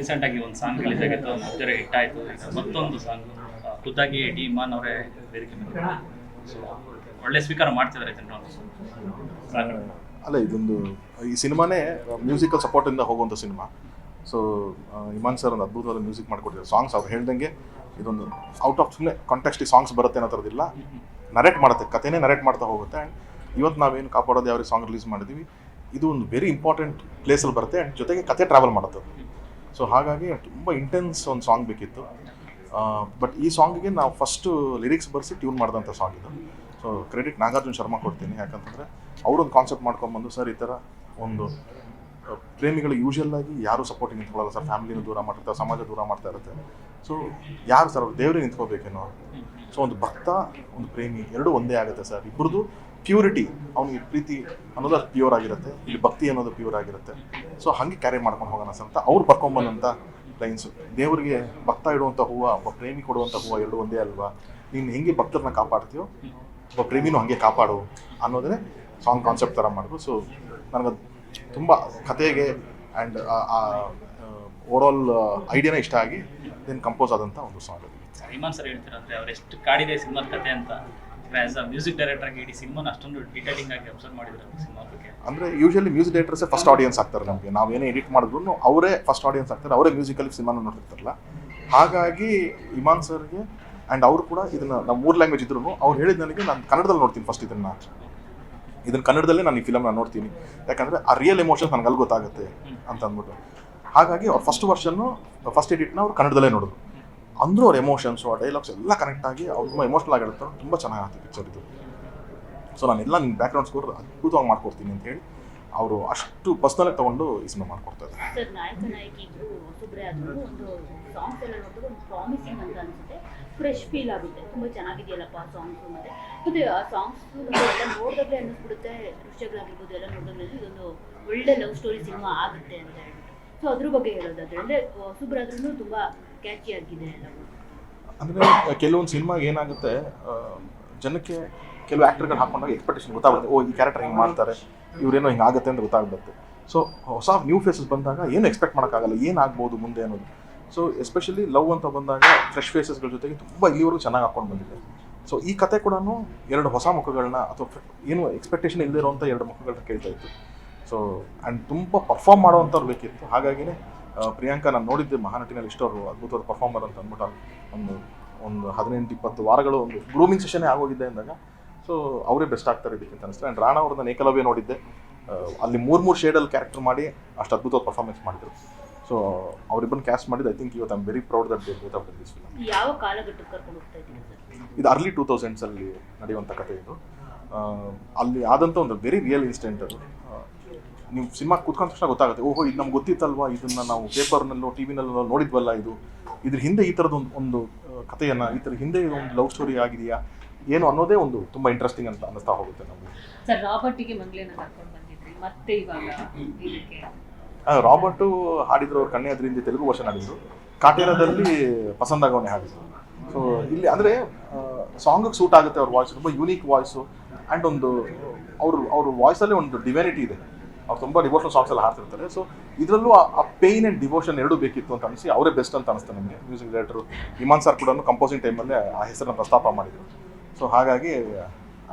Recent ಆಗಿ ಒಂದು song release ಆಗಿತ್ತು ಮುಗ್ದರೆ ಹಿಟ್ ಆಯ್ತು. ಮತ್ತೊಂದು ಸಾಂಗ್ ಖುದ್ದಾಗಿ ಡಿ ಮಾನ್ ಅವರೇ ವೇದಿಕೆ ಸೊ ಒಳ್ಳೆ ಸ್ವೀಕಾರ ಮಾಡ್ತಿದ್ದಾರೆ ಜನರು. ಅಲ್ಲ, ಇದೊಂದು, ಈ ಸಿನಿಮಾನೇ ಮ್ಯೂಸಿಕಲ್ ಸಪೋರ್ಟಿಂದ ಹೋಗುವಂಥ ಸಿನಿಮಾ. ಸೊ ಇಮಾನ್ ಸರ್ ಒಂದು ಅದ್ಭುತವಾದ ಮ್ಯೂಸಿಕ್ ಮಾಡಿಕೊಟ್ಟಿದ್ದಾರೆ. ಸಾಂಗ್ಸ್ ಅವ್ರು ಹೇಳ್ದಂಗೆ ಇದೊಂದು ಔಟ್ ಆಫ್ ಸುಮ್ಮನೆ ಕಾಂಟೆಕ್ಸ್ಟ್ ಸಾಂಗ್ಸ್ ಬರುತ್ತೆ ಅನ್ನೋ ಥರದಿಲ್ಲ ನರೇಟ್ ಮಾಡುತ್ತೆ, ಕಥೆನೇ ನರೇಟ್ ಮಾಡ್ತಾ ಹೋಗುತ್ತೆ. ಆ್ಯಂಡ್ ಇವತ್ತು ನಾವೇನು ಕಾಪಾಡೋದು ಯಾವ ಸಾಂಗ್ ರಿಲೀಸ್ ಮಾಡಿದ್ವಿ, ಇದು ಒಂದು ವೆರಿ ಇಂಪಾರ್ಟೆಂಟ್ ಪ್ಲೇಸಲ್ಲಿ ಬರುತ್ತೆ. ಆ್ಯಂಡ್ ಜೊತೆಗೆ ಕತೆ ಟ್ರಾವೆಲ್ ಮಾಡುತ್ತೆ ಸೊ ಹಾಗಾಗಿ ತುಂಬ ಇಂಟೆನ್ಸ್ ಒಂದು ಸಾಂಗ್ ಬೇಕಿತ್ತು. ಬಟ್ ಈ ಸಾಂಗಿಗೆ ನಾವು ಫಸ್ಟು ಲಿರಿಕ್ಸ್ ಬರೆಸಿ ಟ್ಯೂನ್ ಮಾಡಿದಂಥ ಸಾಂಗ್ ಇದು. ಸೊ ಕ್ರೆಡಿಟ್ ನಾಗಾರ್ಜುನ್ ಶರ್ಮಾ ಕೊಡ್ತೀನಿ. ಯಾಕಂತಂದರೆ ಅವರೊಂದು ಕಾನ್ಸೆಪ್ಟ್ ಮಾಡ್ಕೊಂಬಂದು ಸರ್, ಈ ಥರ ಒಂದು ಪ್ರೇಮಿಗಳು ಯೂಶಲ್ ಆಗಿ ಯಾರು ಸಪೋರ್ಟಿಂಗ್ ನಿಂತ್ಕೊಳ್ಳಲ್ಲ ಸರ್. ಫ್ಯಾಮಿಲಿನೂ ದೂರ ಮಾಡ್ತಾರೆ ಸಮಾಜ ದೂರ ಮಾಡ್ತಾ ಇರುತ್ತೆ. ಸೊ ಯಾರು ಸರ್ ದೇವರಿಗೆ ನಿಂತ್ಕೋಬೇಕೇನೋ ಸೊ ಒಂದು ಭಕ್ತ, ಒಂದು ಪ್ರೇಮಿ, ಎರಡೂ ಒಂದೇ ಆಗುತ್ತೆ ಸರ್. ಇಬ್ಬರದು ಪ್ಯೂರಿಟಿ ಅವನಿಗೆ ಪ್ರೀತಿ ಅನ್ನೋದು ಅದು ಪ್ಯೂರ್ ಆಗಿರುತ್ತೆ. ಇಲ್ಲಿ ಭಕ್ತಿ ಅನ್ನೋದು ಪ್ಯೂರ್ ಆಗಿರುತ್ತೆ. ಸೊ ಹಾಗೆ ಕ್ಯಾರಿ ಮಾಡ್ಕೊಂಡು ಹೋಗೋಣ ಅಂತ ಅವ್ರು ಬರ್ಕೊಂಬಂದಂಥ ಲೈನ್ಸು ದೇವರಿಗೆ ಭಕ್ತ ಇಡುವಂಥ ಹೂವು, ಒಬ್ಬ ಪ್ರೇಮಿ ಕೊಡುವಂಥ ಹೂವು ಎರಡು ಒಂದೇ ಅಲ್ವಾ? ನೀನು ಹೆಂಗೆ ಭಕ್ತರನ್ನ ಕಾಪಾಡ್ತೀಯೋ, ಒಬ್ಬ ಪ್ರೇಮಿನೂ ಹಾಗೆ ಕಾಪಾಡು ಅನ್ನೋದೇ ಸಾಂಗ್ ಕಾನ್ಸೆಪ್ಟ್ ಥರ ಮಾಡಿದ್ರು ಸೊ ನನಗೆ ತುಂಬ ಕತೆಗೆ ಆ್ಯಂಡ್ ಓವರಾಲ್ ಐಡಿಯಾನೇ ಇಷ್ಟ ಆಗಿ ದೆನ್ ಕಂಪೋಸ್ ಆದಂಥ ಒಂದು ಸಾಂಗ್ ಇಮಾನ್ ಸರ್ ಹೇಳ್ತಿರಂದ್ರೆ ಎಷ್ಟು ಕಾಡಿದೆ ಸಿನಿಮಾ ಕತೆ ಅಂತ. ಆಸ್ ಅ ಮ್ಯೂಸಿಕ್ ಡೈರೆಕ್ಟರ್ ಆಗಿ ಇಡೀ ಸಿನಿಮಾನ ಅಷ್ಟೊಂದು ಡಿಟೇಲಿಂಗ್ ಆಗಿ ಅಬ್ಸರ್ವ್ ಮಾಡಿದ್ರು ಸಿನಿಮಾ ಬಗ್ಗೆ. ಅಂದರೆ ಯೂಶಲಿ ಮ್ಯೂಸಿಕ್ ಡೈರೆಕ್ಟರ್ಸೇ ಫಸ್ಟ್ ಆಡಿಯನ್ಸ್ ಆಗ್ತಾರೆ ನಮಗೆ. ನಾವು ಏನೇ ಎಡಿಟ್ ಮಾಡಿದ್ರು ಅವರೇ ಫಸ್ಟ್ ಆಡಿಯನ್ಸ್ ಆಗ್ತಾರೆ ಅವರೇ ಮ್ಯೂಸಿಕಲ್ಲಿ ಸಿನಿಮಾನ ನೋಡ್ತಿರ್ತಾರಲ್ಲ. ಹಾಗಾಗಿ ಇಮಾನ್ ಸರ್ಗೆ ಆ್ಯಂಡ್ ಅವರು ಕೂಡ ಇದನ್ನ ನಮ್ಮ ಮೂರು ಲ್ಯಾಂಗ್ವೇಜ್ ಇದ್ರು ಅವ್ರು ಹೇಳಿದ ನನಗೆ ನಾನು ಕನ್ನಡದಲ್ಲಿ ನೋಡ್ತೀನಿ ಫಸ್ಟ್ ಇದನ್ನ ಇದನ್ನ ಕನ್ನಡದಲ್ಲೇ ನಾನು ಈ ಫಿಲಮ್ನ ನೋಡ್ತೀನಿ. ಯಾಕಂದರೆ ಆ ರಿಯಲ್ ಎಮೋಷನ್ಸ್ ನನಗೆ ಅಲ್ಲಿ ಗೊತ್ತಾಗುತ್ತೆ ಅಂತ ಅಂದ್ಬಿಟ್ಟು. ಹಾಗಾಗಿ ಅವ್ರು ಫಸ್ಟ್ ವರ್ಷನ್ನು ಫಸ್ಟ್ ಎಡಿಟ್ನ ಅವ್ರು ಕನ್ನಡದಲ್ಲೇ ನೋಡಿದ್ರು ಅಂದರೂ ಅವ್ರ ಎಮೋಷನ್ಸು ಆ ಡೈಲಾಗ್ಸ್ ಎಲ್ಲ ಕನೆಕ್ಟ್ ಆಗಿ ಅವ್ರು ತುಂಬ ಎಮೋಷನಲ್ ಆಗಿರ್ತಾರೆ ತುಂಬ ಚೆನ್ನಾಗಿ ಆಗ್ತದೆ ಪಿಕ್ಚರ್ ಇದು. ಸೊ ನಾನೆಲ್ಲ ನಿಮ್ಮ ಬ್ಯಾಕ್ಗ್ರೌಂಡ್ ಸ್ಕೋರ್ ಅದ್ಭುತವಾಗಿ ಮಾಡ್ಕೊಡ್ತೀನಿ ಅಂತ ಹೇಳಿ ಅವರು ಅಷ್ಟು ಪರ್ಸ್ನಲಾಗಿ ತಗೊಂಡು ಈ ಸಿನಿಮಾ ಮಾಡ್ಕೊಡ್ತಾ ಫ್ರೆಶ್ ಫೀಲ್ ಆಗುತ್ತೆ. ತುಂಬ ಚೆನ್ನಾಗಿದೆಯಲ್ಲಪ್ಪ ಸಾಂಗ್ಸ್ ಮತ್ತೆ. ಮತ್ತೆ ಆ ಸಾಂಗ್ಸ್ ಎಲ್ಲ ನೋಡಿದಾಗಲೇ ಅನ್ನಿಸ್ಬಿಡುತ್ತೆ. ದೃಶ್ಯಗಳಾಗಿರ್ಬೋದು, ಎಲ್ಲ ನೋಡಿದಾಗಲೇ ಇದೊಂದು ಒಳ್ಳೆ ಲವ್ ಸ್ಟೋರಿ ಸಿನಿಮಾ ಆಗುತ್ತೆ ಅಂತ ಹೇಳ್ಬಿಟ್ಟು. ಸೊ ಅದ್ರ ಬಗ್ಗೆ ಹೇಳೋದಾದ್ರೆ, ಅಂದ್ರೆ ಸುಬ್ರಾದ್ರೂ ತುಂಬ ಅಂದರೆ ಕೆಲವೊಂದು ಸಿನಿಮಾಗೆ ಏನಾಗುತ್ತೆ ಜನಕ್ಕೆ ಕೆಲವು ಆ್ಯಕ್ಟರ್ಗಳು ಹಾಕೊಂಡಾಗ ಎಕ್ಸ್ಪೆಕ್ಟೇಷನ್ ಗೊತ್ತಾಗುತ್ತೆ ಓ, ಈ ಕ್ಯಾರೆಕ್ಟರ್ ಹಿಂಗೆ ಮಾಡ್ತಾರೆ, ಇವರೇನೋ ಹಿಂಗೆ ಆಗುತ್ತೆ ಅಂತ ಗೊತ್ತಾಗ್ಬಿಡುತ್ತೆ. ಸೊ ಹೊಸ ನ್ಯೂ ಫೇಸಸ್ ಬಂದಾಗ ಏನು ಎಕ್ಸ್ಪೆಕ್ಟ್ ಮಾಡೋಕ್ಕಾಗಲ್ಲ ಏನಾಗ್ಬೋದು ಮುಂದೆ ಅನ್ನೋದು. ಸೊ ಎಸ್ಪೆಷಲಿ ಲವ್ ಅಂತ ಬಂದಾಗ ಫ್ರೆಶ್ ಫೇಸಸ್ಗಳ ಜೊತೆಗೆ ತುಂಬ ಇಲ್ಲಿವರೆಗೂ ಚೆನ್ನಾಗಿ ಹಾಕೊಂಡು ಬಂದಿದೆ. ಸೊ ಈ ಕತೆ ಕೂಡ ಎರಡು ಹೊಸ ಮುಖಗಳನ್ನ ಅಥವಾ ಏನು ಎಕ್ಸ್ಪೆಕ್ಟೇಷನ್ ಇಲ್ಲದೆ ಇರುವಂಥ ಎರಡು ಮುಖಗಳನ್ನ ಕೇಳ್ತಾ ಇತ್ತು. ಸೊ ಆ್ಯಂಡ್ ತುಂಬ ಪರ್ಫಾರ್ಮ್ ಮಾಡುವಂಥವ್ರು ಬೇಕಿತ್ತು. ಹಾಗಾಗಿನೇ ಪ್ರಿಯಾಂಕಾ ನಾನು ನೋಡಿದ್ದೆ ಮಹಾನಟಿನಲ್ಲಿ ಇಷ್ಟವರು ಅದ್ಭುತವಾದ ಪರ್ಫಾರ್ಮರ್ ಅಂತ ಅಂದ್ಬಿಟ್ಟು ಒಂದು ಒಂದು ಹದಿನೆಂಟು ಇಪ್ಪತ್ತು ವಾರಗಳು ಒಂದು ಗ್ರೂಮಿಂಗ್ ಸೆಷನ್ನೇ ಆಗೋಗಿದೆ ಅಂದಾಗ ಸೊ ಅವರೇ ಬೆಸ್ಟ್ ಆಗ್ತಾರೆ ಇದಕ್ಕೆ ಅಂತ ಅನಿಸ್ತು. ಆ್ಯಂಡ್ ರಾಣಾ ಅವ್ರನ್ನ ಏಕಲವ್ಯ ನೋಡಿದ್ದೆ. ಅಲ್ಲಿ ಮೂರು ಮೂರು ಶೇಡಲ್ಲಿ ಕ್ಯಾರೆಕ್ಟರ್ ಮಾಡಿ ಅಷ್ಟು ಅದ್ಭುತವಾದ ಪರ್ಫಾರ್ಮೆನ್ಸ್ ಮಾಡಿದ್ರು. ಸೊ ಅವರಿಬ್ಬರನ್ನು ಕ್ಯಾಸ್ಟ್ ಮಾಡಿದ್ದು ಐ ಥಿಂಕ್ ಇವತ್ತು ಐಮ್ ವೆರಿ ಪ್ರೌಡ್ ದಟ್ ಬೇಕು ಬೋತ್ ಆಫ್ ದಿಸ್ ಫಿಲಮ್ ಯಾವ ಕಾಲಘಟ್ಟಕ್ಕೆ ಕರ್ಕೊಂಡು ಹೋಗ್ತಾ ಇದು ಅರ್ಲಿ ಟೂ ತೌಸಂಡ್ಸಲ್ಲಿ ನಡೆಯುವಂಥ ಕಥೆ ಇದು. ಅಲ್ಲಿ ಆದಂಥ ಒಂದು ವೆರಿ ರಿಯಲ್ ಇನ್ಸಿಡೆಂಟ್ ಅದು. ನೀವು ಸಿನಿಮಾ ಕೂತ್ಕೊಂಡ ತಕ್ಷಣ ಗೊತ್ತಾಗುತ್ತೆ ಓಹೋ ಇದು ನಮ್ಗೆ ಗೊತ್ತಿತ್ತಲ್ವಾ? ಇದನ್ನು ನಾವು ಪೇಪರ್ನಲ್ಲೋ ಟಿ ವಿನಲ್ಲೋ ನೋಡಿದ್ವಲ್ಲ ಇದು. ಇದ್ರ ಹಿಂದೆ ಈ ಥರದ ಒಂದು ಒಂದು ಕಥೆಯನ್ನು ಈ ಥರ ಹಿಂದೆ ಒಂದು ಲವ್ ಸ್ಟೋರಿ ಆಗಿದೆಯಾ? ಏನು ಅನ್ನೋದೇ ಒಂದು ತುಂಬ ಇಂಟ್ರೆಸ್ಟಿಂಗ್ ಅಂತ ಅನ್ನಿಸ್ತಾ ಹೋಗುತ್ತೆ ನಮಗೆ. ಸರ್ ರಾಬರ್ಟಿಗೆ ಮಂಗ್ಲೇನ ಕರ್ಕೊಂಡು ಬಂದಿದ್ರಿ ಮತ್ತೆ ಇವಾಗ ಇದಕ್ಕೆ? ರಾಬರ್ಟು ಹಾಡಿದ್ರು ಅವ್ರ ಕಣ್ಣೆ ಅದರಿಂದ ತೆಲುಗು ವರ್ಷನ್ ಹಾಡಿದ್ರು. ಕಾಟೇರದಲ್ಲಿ ಪಸಂದಾಗವನೆ ಹಾಡಿದ್ರು. ಸೊ ಇಲ್ಲಿ ಅಂದರೆ ಸಾಂಗಿಗೆ ಸೂಟ್ ಆಗುತ್ತೆ ಅವ್ರ ವಾಯ್ಸ್ ತುಂಬ ಯೂನಿಕ್ ವಾಯ್ಸು ಆ್ಯಂಡ್ ಒಂದು ಅವರು ಅವ್ರ ವಾಯ್ಸಲ್ಲಿ ಒಂದು ಡಿವ್ಯಾನಿಟಿ ಇದೆ. ಅವ್ರು ತುಂಬ ಡಿವೋಷನಲ್ ಸಾಂಗ್ಸ್ ಎಲ್ಲ ಹಾಡ್ತಿರ್ತಾರೆ. ಸೊ ಇದರಲ್ಲೂ ಆ ಪೇನ್ ಆ್ಯಂಡ್ ಡಿವೋಷನ್ ಎರಡೂ ಬೇಕಿತ್ತು ಅಂತ ಅನಿಸಿ ಅವರೇ ಬೆಸ್ಟ್ ಅಂತ ಅನಿಸ್ತು ನಮಗೆ. ಮ್ಯೂಸಿಕ್ ಡೈರೆಕ್ಟರ್ ಇಮಾನ್ ಸರ್ ಕೂಡ ಕಂಪೋಸಿಂಗ್ ಟೈಮಲ್ಲೇ ಆ ಹೆಸರನ್ನ ಪ್ರಸ್ತಾಪ ಮಾಡಿದರು. ಸೊ ಹಾಗಾಗಿ,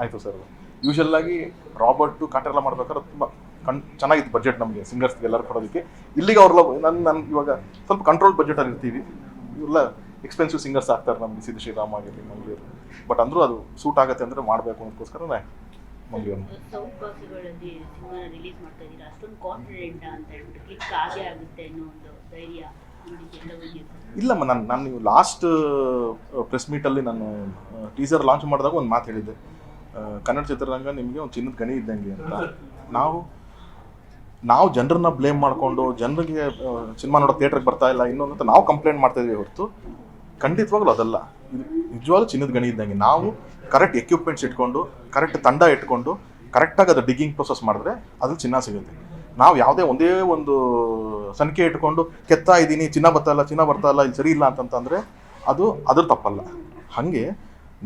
ಆಯಿತು ಸರ್ ಯೂಶಲ್ ಆಗಿ ರಾಬರ್ಟು ಕಾಟೆಲ್ಲ ಮಾಡ್ಬೇಕಾದ್ರೆ ತುಂಬ ಕಣ್, ಚೆನ್ನಾಗಿತ್ತು ಬಜೆಟ್ ನಮಗೆ ಸಿಂಗರ್ಸ್ಗೆ ಎಲ್ಲರೂ ಕೊಡೋದಕ್ಕೆ. ಇಲ್ಲಿಗೆ ಅವ್ರೆಲ್ಲ ನನ್ನ ನಾನು ಇವಾಗ ಸ್ವಲ್ಪ ಕಂಟ್ರೋಲ್ ಬಜೆಟಲ್ಲಿ ಇರ್ತೀವಿ. ಇವೆಲ್ಲ ಎಕ್ಸ್ಪೆನ್ಸಿವ್ ಸಿಂಗರ್ಸ್ ಆಗ್ತಾರೆ ನಮಗೆ ಸಿದ್ದು ಶ್ರೀರಾಮ್ ಆಗಿರಲಿ ಮಂಗಳೂರು. ಬಟ್ ಅಂದರೂ ಅದು ಸೂಟ್ ಆಗುತ್ತೆ ಅಂದರೆ ಮಾಡಬೇಕು ಅನ್ನೋದಕ್ಕೋಸ್ಕರ ಸೌತ್ ಭಾಷೆಗಳಲ್ಲಿ ಸಿನಿಮಾನ ರಿಲೀಸ್ ಮಾಡ್ತಾ ಇದ್ದೀರಾ? ಅಷ್ಟೊಂದು ಕಾನ್ಫಿಡೆಂಟ್ ಅಂತ ಹೇಳ್ಬಿಟ್ಟು ಕ್ಲಿಕ್ ಆಗೇ ಆಗುತ್ತೆ ಅನ್ನೋ ಒಂದು ಧೈರ್ಯ ಇಲ್ಲಮ್ಮ ನಾನು ನಾನು ನೀವು ಲಾಸ್ಟ್ ಪ್ರೆಸ್ ಮೀಟಲ್ಲಿ ನಾನು ಟೀಸರ್ ಲಾಂಚ್ ಮಾಡಿದಾಗ ಒಂದು ಮಾತು ಹೇಳಿದ್ದೆ. ಕನ್ನಡ ಚಿತ್ರರಂಗ ನಿಮಗೆ ಒಂದು ಚಿನ್ನದ ಗಣಿ ಇದ್ದಂಗೆ ಅಂತ. ನಾವು ನಾವು ಜನರನ್ನ ಬ್ಲೇಮ್ ಮಾಡಿಕೊಂಡು ಜನರಿಗೆ ಸಿನಿಮಾ ನೋಡೋ ಥಿಯೇಟ್ರಿಗೆ ಬರ್ತಾ ಇಲ್ಲ ಇನ್ನೊಂದು ಅಂತ ನಾವು ಕಂಪ್ಲೇಂಟ್ ಮಾಡ್ತಾ ಇದ್ದೀವಿ ಹೊರತು. ಖಂಡಿತವಾಗ್ಲೂ ಅದಲ್ಲ. ನಿಜವಾಗ್ಲೂ ಚಿನ್ನದ ಗಣಿ ಇದ್ದಂಗೆ. ನಾವು ಕರೆಕ್ಟ್ ಎಕ್ವಿಪ್ಮೆಂಟ್ಸ್ ಇಟ್ಕೊಂಡು ಕರೆಕ್ಟ್ ತಂಡ ಇಟ್ಕೊಂಡು ಕರೆಕ್ಟಾಗಿ ಅದು ಡಿಗ್ಗಿಂಗ್ ಪ್ರೊಸೆಸ್ ಮಾಡಿದ್ರೆ ಅದ್ರಲ್ಲಿ ಚಿನ್ನ ಸಿಗುತ್ತೆ. ನಾವು ಯಾವುದೇ ಒಂದೇ ಒಂದು ಸಂಖ್ಯೆ ಇಟ್ಕೊಂಡು, ಕೆತ್ತಾ ಇದ್ದೀನಿ, ಚಿನ್ನ ಬರ್ತಾ ಇಲ್ಲ, ಚಿನ್ನ ಬರ್ತಾ ಇಲ್ಲ, ಇಲ್ಲಿ ಸರಿ ಇಲ್ಲ ಅಂತಂತಂದರೆ ಅದು ಅದ್ರ ತಪ್ಪಲ್ಲ. ಹಾಗೆ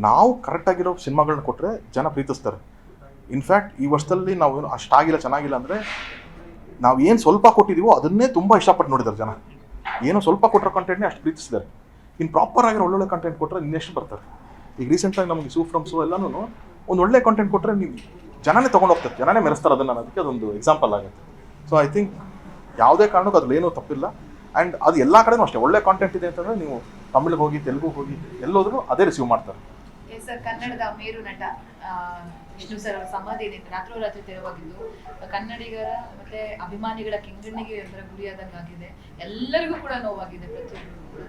ನಾವು ಕರೆಕ್ಟಾಗಿರೋ ಸಿನಿಮಾಗಳನ್ನ ಕೊಟ್ಟರೆ ಜನ ಪ್ರೀತಿಸ್ತಾರೆ. ಇನ್ಫ್ಯಾಕ್ಟ್ ಈ ವರ್ಷದಲ್ಲಿ ನಾವು ಅಷ್ಟಾಗಿಲ್ಲ ಚೆನ್ನಾಗಿಲ್ಲ ಅಂದರೆ ನಾವು ಏನು ಸ್ವಲ್ಪ ಕೊಟ್ಟಿದ್ದೀವೋ ಅದನ್ನೇ ತುಂಬ ಇಷ್ಟಪಟ್ಟು ನೋಡಿದ್ದಾರೆ ಜನ. ಏನೋ ಸ್ವಲ್ಪ ಕೊಟ್ಟರೆ ಕಂಟೆಂಟ್ನೇ ಅಷ್ಟು ಪ್ರೀತಿಸಿದ್ದಾರೆ ಇನ್ನು ಪ್ರಾಪರ್ ಆಗಿರೋ ಒಳ್ಳೊಳ್ಳೆ ಕಂಟೆಂಟ್ ಕೊಟ್ಟರೆ ಇನ್ನೆಷ್ಟು ಬರ್ತಾರೆ ಈಗ ರೀಸೆಂಟಾಗಿ ನಮಗೆ ಸೂ ಫ್ರಮ್ಸು ಎಲ್ಲನೂ ಒಂದು ಒಳ್ಳೆ ಕಂಟೆಂಟ್ ಕೊಟ್ಟರೆ ನೀವು ಜನನೇ ತೊಗೊಂಡು ಹೋಗ್ತಾರೆ, ಜನನೇ ಮೆರೆಸ್ತಾರೆ ಅದನ್ನು ಅನ್ನೋದಕ್ಕೆ ಅದೊಂದು ಎಕ್ಸಾಂಪಲ್ ಆಗುತ್ತೆ. ಸೊ ಐ ಥಿಂಕ್ ಯಾವುದೇ ಕಾರಣಕ್ಕೂ ಅದ್ರಲ್ಲಿ ಏನೂ ತಪ್ಪಿಲ್ಲ. ಆ್ಯಂಡ್ ಅದು ಎಲ್ಲ ಕಡೆನೂ ಅಷ್ಟೇ. ಒಳ್ಳೆ ಕಾಂಟೆಂಟ್ ಇದೆ ಅಂತಂದರೆ ನೀವು ತಮಿಳಿಗೆ ಹೋಗಿ, ತೆಲುಗು ಹೋಗಿ, ಎಲ್ಲೋದ್ರೂ ಅದೇ ರಿಸೀವ್ ಮಾಡ್ತಾರೆ. ಸರ್, ಕನ್ನಡದ ಮೇರು ನಟ ವಿಷ್ಣು ಸರ್ ಅವರ ಸಮಾಧಿ ಇದೆ ರಾತ್ರೋರಾತ್ರಿ ತೆರವಾಗಿದ್ದು. ಕನ್ನಡಿಗರ ಮತ್ತೆ ಅಭಿಮಾನಿಗಳ ಕೆಂಗಣ್ಣಿಗೆ ಗುರಿಯಾದಂಗಾಗಿದೆ ಎಲ್ಲರಿಗೂ ಕೂಡ ನೋವಾಗಿದೆ ಪ್ರತಿಯೊಬ್ಬರು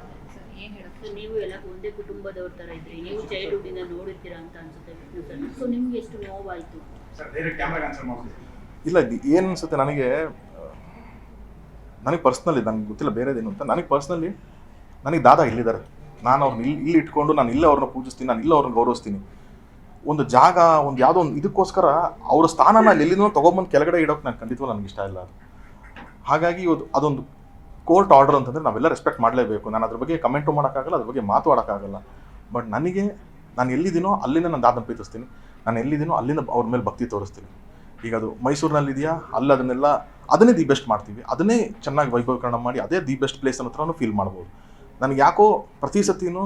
ಏನ್ ನೀವು ಎಲ್ಲ ಒಂದೇ ಕುಟುಂಬದವ್ರ ತರ ಇದ್ರಿ. ನೀವು ಚೈಲ್ಡ್ಹುಡ್ ಇಂದ ನೋಡಿರ್ತೀರಾ ಅಂತ ಅನ್ಸುತ್ತೆ. ವಿಷ್ಣು ಸರ್. ಸೊ ನಿಮ್ಗೆ ಎಷ್ಟು ನೋವಾಯ್ತು? ಇಲ್ಲ ಇದು ಏನು ಅನ್ಸುತ್ತೆ ನನಗೆ ನನಗೆ ಪರ್ಸ್ನಲಿ ನನಗೆ ಗೊತ್ತಿಲ್ಲ ಬೇರೆದೇನು ಅಂತ. ನನಗೆ ಪರ್ಸ್ನಲಿ ನನಗೆ ದಾದಾ ಇಲ್ಲಿದ್ದಾರೆ. ನಾನು ಅವ್ರನ್ನ ಇಲ್ಲಿ ಇಲ್ಲಿ ಇಟ್ಕೊಂಡು ನಾನು ಇಲ್ಲೇ ಅವ್ರನ್ನ ಪೂಜಿಸ್ತೀನಿ ನಾನು ಇಲ್ಲೇ ಅವ್ರನ್ನ ಗೌರವಿಸ್ತೀನಿ. ಒಂದು ಜಾಗ ಒಂದು ಯಾವುದೋ ಒಂದು ಇದಕ್ಕೋಸ್ಕರ ಅವ್ರ ಸ್ಥಾನನ ಅಲ್ಲಿ ಎಲ್ಲಿಂದ ತೊಗೊಂಬಂದು ಕೆಳಗಡೆ ಇಡೋಕೆ ನಾನು ಖಂಡಿತವಾಗಿ ನನಗೆ ಇಷ್ಟ ಇಲ್ಲ ಅದು. ಹಾಗಾಗಿ ಅದು ಅದೊಂದು ಕೋರ್ಟ್ ಆರ್ಡರ್ ಅಂತಂದರೆ ನಾವೆಲ್ಲ ರೆಸ್ಪೆಕ್ಟ್ ಮಾಡಲೇಬೇಕು. ನಾನು ಅದ್ರ ಬಗ್ಗೆ ಕಮೆಂಟು ಮಾಡೋಕ್ಕಾಗಲ್ಲ, ಅದ್ರ ಬಗ್ಗೆ ಮಾತಾಡೋಕ್ಕಾಗಲ್ಲ ಬಟ್ ನನಗೆ, ನಾನು ಎಲ್ಲಿದ್ದೀನೋ ಅಲ್ಲಿಂದ ನಾನು ದಾದನ ಪ್ರೀತಿಸ್ತೀನಿ. ನಾನು ಎಲ್ಲಿದ್ದೀನೋ ಅಲ್ಲಿಂದ ಅವ್ರ ಮೇಲೆ ಭಕ್ತಿ ತೋರಿಸ್ತೀನಿ. ಈಗ ಅದು ಮೈಸೂರಿನಲ್ಲಿದೆಯಾ? ಅಲ್ಲಿ, ಅದನ್ನೆಲ್ಲ, ಅದನ್ನೇ ದಿ ಬೆಸ್ಟ್ ಮಾಡ್ತೀವಿ. ಅದನ್ನೇ ಚೆನ್ನಾಗಿ ವೈಭವೀಕರಣ ಮಾಡಿ ಅದೇ ದಿ ಬೆಸ್ಟ್ ಪ್ಲೇಸ್ ಅನ್ನೋ ಥರನೂ ಫೀಲ್ ಮಾಡ್ಬೋದು. ನನಗೆ ಯಾಕೋ ಪ್ರತಿ ಸತಿನೂ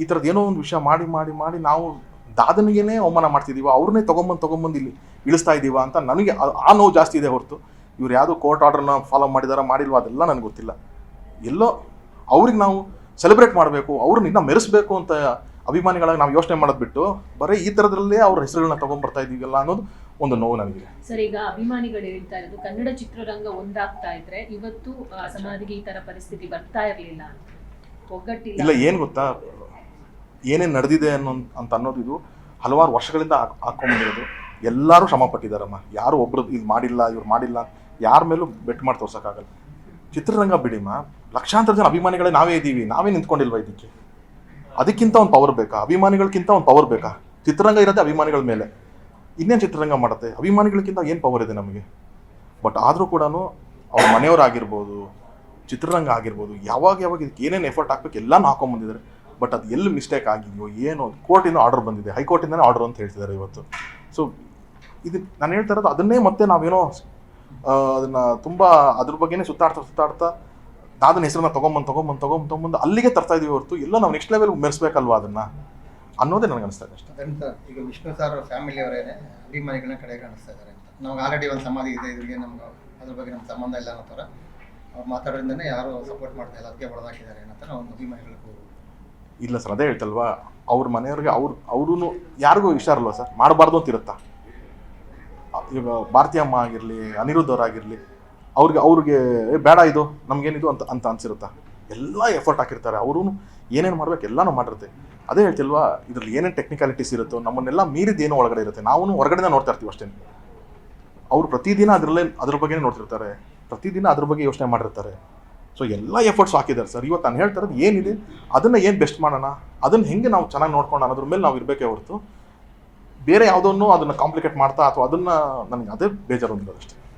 ಈ ಥರದ್ದು ಏನೋ ಒಂದು ವಿಷಯ ಮಾಡಿ ಮಾಡಿ ಮಾಡಿ ನಾವು ದಾದನಿಗೇನೆ ಅವಮಾನ ಮಾಡ್ತಿದ್ದೀವ ಅವ್ರನ್ನೇ ತೊಗೊಂಬಂದು ತೊಗೊಂಬಂದು ಇಲ್ಲಿ ಇಳಿಸ್ತಾ ಇದ್ದೀವ ಅಂತ ನನಗೆ ಆ ನೋವು ಜಾಸ್ತಿ ಇದೆ ಹೊರತು. ಇವ್ರು ಯಾವುದೋ ಕೋರ್ಟ್ ಆರ್ಡರ್ನ ಫಾಲೋ ಮಾಡಿದಾರ ಮಾಡಿಲ್ವ ಅದೆಲ್ಲ ನನಗೆ ಗೊತ್ತಿಲ್ಲ. ಎಲ್ಲೋ ಅವ್ರಿಗೆ ನಾವು ಸೆಲೆಬ್ರೇಟ್ ಮಾಡಬೇಕು ಅವ್ರನ್ನ ಇನ್ನೂ ಮೆರೆಸಬೇಕು ಅಂತ ಅಭಿಮಾನಿಗಳಾಗಿ ನಾವು ಯೋಚನೆ ಮಾಡೋದು ಬಿಟ್ಟು ಬರೀ ಈ ಥರದ್ರಲ್ಲೇ ಅವ್ರ ಹೆಸರುಗಳನ್ನ ತೊಗೊಂಡ್ಬರ್ತಾ ಇದ್ದೀವಲ್ಲ ಅನ್ನೋದು ಒಂದು ನೋವು ನನಗೆ ಸರ್ ಈಗ ಅಭಿಮಾನಿಗಳು ಹೇಳ್ತಾ ಇರೋದು ಕನ್ನಡ ಚಿತ್ರರಂಗ ಒಂದಾಗ್ತಾ ಇದ್ರೆ ಇವತ್ತು ಸಮಾಧಿಗೆ ಈ ತರ ಪರಿಸ್ಥಿತಿ ಬರ್ತಾ ಇರಲಿಲ್ಲ ಒಗ್ಗಟ್ಟಿಲ್ಲ. ಇಲ್ಲ ಏನು ಗೊತ್ತಾ? ಏನೇನು ನಡೆದಿದೆ ಅನ್ನೋ ಅಂತ ಅನ್ನೋದು ಇದು ಹಲವಾರು ವರ್ಷಗಳಿಂದ ಹಾಕೊಂಡ್ಬಂದಿರೋದು ಎಲ್ಲರೂ ಶ್ರಮ ಪಟ್ಟಿದ್ದಾರಮ್ಮ ಯಾರು ಒಬ್ರು ಇದು ಮಾಡಿಲ್ಲ ಇವ್ರು ಮಾಡಿಲ್ಲ. ಯಾರ ಮೇಲೂ ಬೆಟ್ ಮಾಡಿ ತೋರ್ಸೋಕ್ಕಾಗಲ್ಲ. ಚಿತ್ರರಂಗ ಬಿಡಿಮ, ಲಕ್ಷಾಂತರ ಜನ ಅಭಿಮಾನಿಗಳೇ ನಾವೇ ಇದ್ದೀವಿ ನಾವೇ ನಿಂತ್ಕೊಂಡಿಲ್ವಾ ಇದಕ್ಕೆ? ಅದಕ್ಕಿಂತ ಒಂದು ಪವರ್ ಬೇಕಾ? ಅಭಿಮಾನಿಗಳಿಗಿಂತ ಒಂದು ಪವರ್ ಬೇಕಾ? ಚಿತ್ರರಂಗ ಇರೋದೇ ಅಭಿಮಾನಿಗಳ ಮೇಲೆ. ಇನ್ನೇನು ಚಿತ್ರರಂಗ ಮಾಡುತ್ತೆ? ಅಭಿಮಾನಿಗಳಿಗಿಂತ ಏನು ಪವರ್ ಇದೆ ನಮಗೆ? ಬಟ್ ಆದರೂ ಕೂಡ ಅವ್ರ ಮನೆಯವರಾಗಿರ್ಬೋದು ಚಿತ್ರರಂಗ ಆಗಿರ್ಬೋದು, ಯಾವಾಗ ಯಾವಾಗ ಇದಕ್ಕೆ ಏನೇನು ಎಫರ್ಟ್ ಹಾಕ್ಬೇಕು ಎಲ್ಲನೂ ಹಾಕೊಂಬಂದಿದ್ದಾರೆ ಬಟ್ ಅದು ಎಲ್ಲಿ ಮಿಸ್ಟೇಕ್ ಆಗಿದೆಯೋ ಏನೋ ಕೋರ್ಟಿಂದ ಆರ್ಡರ್ ಬಂದಿದೆ. ಹೈಕೋರ್ಟಿಂದನೇ ಆರ್ಡರ್ ಅಂತ ಹೇಳ್ತಿದ್ದಾರೆ ಇವತ್ತು. ಸೊ ಇದು ನಾನು ಹೇಳ್ತಾ ಇರೋದು ಅದನ್ನೇ ಮತ್ತೆ ನಾವೇನೋ ಅದನ್ನ ತುಂಬಾ ಅದ್ರ ಬಗ್ಗೆನೇ ಸುತ್ತಾಡ್ತಾ ಸುತ್ತಾಡ್ತಾ ದಾದನ ಹೆಸರನ್ನ ತೊಗೊಂಬಂದು ತೊಗೊಂಬಂದು ತೊಗೊಂಬಂದು ತೊಗೊಂಬಂದು ಅಲ್ಲಿಗೆ ತರ್ತಾ ಇದೀವಿ ಹೊರತು ಎಲ್ಲ ನಾವು ನೆಕ್ಸ್ಟ್ ಲೆವೆಲ್ ಮೆರೆಸ್ಬೇಕಲ್ವಾ ಅದನ್ನ ಅನ್ನೋದೇ ನನಗೆ ಅನಿಸ್ತಾ ಇದೆ ಅಷ್ಟೇ. ಅದರಿಂದ ಈಗ ವಿಷ್ಣು ಸರ್ ಫ್ಯಾಮಿಲಿಯವರೇನೆ ಅಭಿಮಾನಿಗಳನ್ನ ಕಡೆ ಕಾಣಿಸ್ತಾ ಇದ್ದಾರೆ ಅಂತ. ನಮ್ಗೆ ಆಲ್ರೆಡಿ ಒಂದು ಸಮಾಧಿ ಇದೆ ಇದ್ರಿಗೆ ನಮ್ಗೆ ಅದ್ರ ಬಗ್ಗೆ ನಮ್ಮ ಸಂಬಂಧ ಇಲ್ಲ ಅನ್ನೋ ಥರ. ಅವ್ರು ಮಾತಾಡೋದ್ರಿಂದನೇ ಯಾರು ಸಪೋರ್ಟ್ ಮಾಡ್ತಾ ಇಲ್ಲ ಅದಕ್ಕೆ ಒಳಗಾಕಿದ್ದಾರೆ ಅಂತ ಥರ ಒಂದು ಅಭಿಮಾನಿಗಳಿಗೂ ಇಲ್ಲ ಸರ್ ಅದೇ ಹೇಳ್ತಲ್ವಾ ಅವ್ರ ಮನೆಯವ್ರಿಗೆ ಅವ್ರು ಅವ್ರೂ ಯಾರಿಗೂ ಇಷ್ಟ ಇರಲ್ವ ಸರ್ ಮಾಡಬಾರ್ದು ಅಂತ ಇರುತ್ತಾ? ಈಗ ಭಾರತೀಯ ಅಮ್ಮ ಆಗಿರಲಿ ಅನಿರುದ್ಧ ಅವರಾಗಿರಲಿ ಅವ್ರಿಗೆ ಅವ್ರಿಗೆ "ಏ, ಬೇಡ ಇದು ನಮಗೇನಿದು ಅಂತ ಅಂತ ಅನ್ಸಿರುತ್ತಾ? ಎಲ್ಲ ಎಫರ್ಟ್ ಹಾಕಿರ್ತಾರೆ. ಅವರು ಏನೇನು ಮಾಡ್ಬೇಕು ಎಲ್ಲನೂ ಮಾಡಿರುತ್ತೆ. ಅದೇ ಹೇಳ್ತಿಲ್ವಾ ಇದ್ರಲ್ಲಿ ಏನೇನು ಟೆಕ್ನಿಕಾಲಿಟೀಸ್ ಇರುತ್ತೋ ನಮ್ಮನ್ನೆಲ್ಲ ಮೀರಿದ ಏನು ಒಳಗಡೆ ಇರುತ್ತೆ. ನಾವು ಹೊರಗಡೆ ನೋಡ್ತಾ ಇರ್ತೀವಿ ಅಷ್ಟೇ. ಅವರು ಪ್ರತಿದಿನ ಅದರಲ್ಲೇ ಅದ್ರ ಬಗ್ಗೆನೇ ನೋಡ್ತಿರ್ತಾರೆ. ಪ್ರತಿದಿನ ಅದ್ರ ಬಗ್ಗೆ ಯೋಚನೆ ಮಾಡಿರ್ತಾರೆ. ಸೊ ಎಲ್ಲ ಎಫರ್ಟ್ಸ್ ಹಾಕಿದ್ದಾರೆ. ಸರ್ ಇವತ್ತು ನಾನು ಹೇಳ್ತಾರೆ ಏನಿದೆ ಅದನ್ನು ಏನು ಬೆಸ್ಟ್ ಮಾಡೋಣ ಅದನ್ನು ಹೆಂಗೆ ನಾವು ಚೆನ್ನಾಗಿ ನೋಡ್ಕೊಂಡು ಅನ್ನೋದ್ರ ಮೇಲೆ ನಾವು ಇರಬೇಕೇ ಹೊರತು ಬೇರೆ ಯಾವುದನ್ನು ಅದನ್ನು ಕಾಂಪ್ಲಿಕೇಟ್ ಮಾಡ್ತಾ ಅಥವಾ ಅದನ್ನು ನನಗೆ ಅದೇ ಬೇಜಾರು ಅಂತ ಅಷ್ಟೇ.